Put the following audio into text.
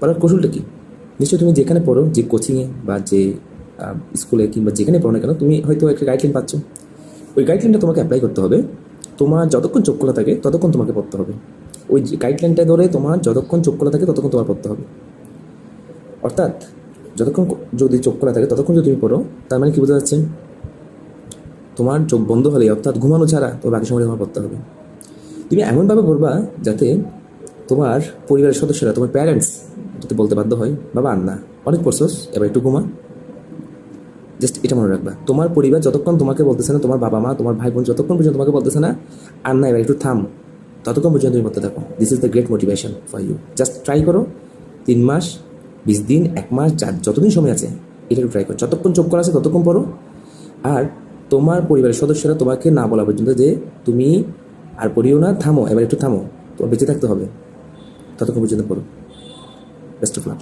পড়ার কৌশলটা কী? নিশ্চয়ই তুমি যেখানে পড়ো, যে কোচিংয়ে বা যে স্কুলে কিংবা যেখানে পড়ো না কেন, তুমি হয়তো একটা গাইডলাইন পাচ্ছ। ওই গাইডলাইনটা তোমাকে অ্যাপ্লাই করতে হবে। তোমার যতক্ষণ চোখ খোলা থাকে, ততক্ষণ তোমাকে পড়তে হবে। ওই গাইডলাইনটা ধরে তোমার যতক্ষণ চোখ খোলা থাকে, ততক্ষণ তোমার পড়তে হবে। অর্থাৎ, যতক্ষণ যদি চোখ খোলা থাকে, ততক্ষণ যদি তুমি পড়ো, তার মানে কী বোঝা যাচ্ছে? তোমার চোখ বন্ধ হলে, অর্থাৎ ঘুমানো ছাড়া তো বাকি সময় তোমার পড়তে হবে। তুমি এমনভাবে পড়বা যাতে তোমার পরিবারের সদস্যরা, তোমার প্যারেন্টস যাতে বলতে বাধ্য হয়। বাবা, আন্না, অনেক পড়ছস, এবার একটু ঘুমা। জাস্ট এটা মনে রাখবা, তোমার পরিবার যতক্ষণ তোমাকে বলতেছে না, তোমার বাবা মা তোমার ভাই বোন যতক্ষণ পর্যন্ত তোমাকে বলতেছে না আর না এবার একটু থাম। ততক্ষণ পর্যন্ত তুমি বলতে থাকো। This is the great motivation for you just try করো। তিন মাস, বিশ দিন, এক মাস, যা, যতদিন সময় আছে, এটা একটু ট্রাই করো। যতক্ষণ চোখ করা আছে, ততক্ষণ পড়ো। আর তোমার পরিবারের সদস্যরা তোমাকে না বলা পর্যন্ত যে তুমি আর পড়িও না, থামো, এবার একটু থামো। তোমার বেঁচে থাকতে হবে। ততক্ষণ পর্যন্ত পড়ো। Best of luck.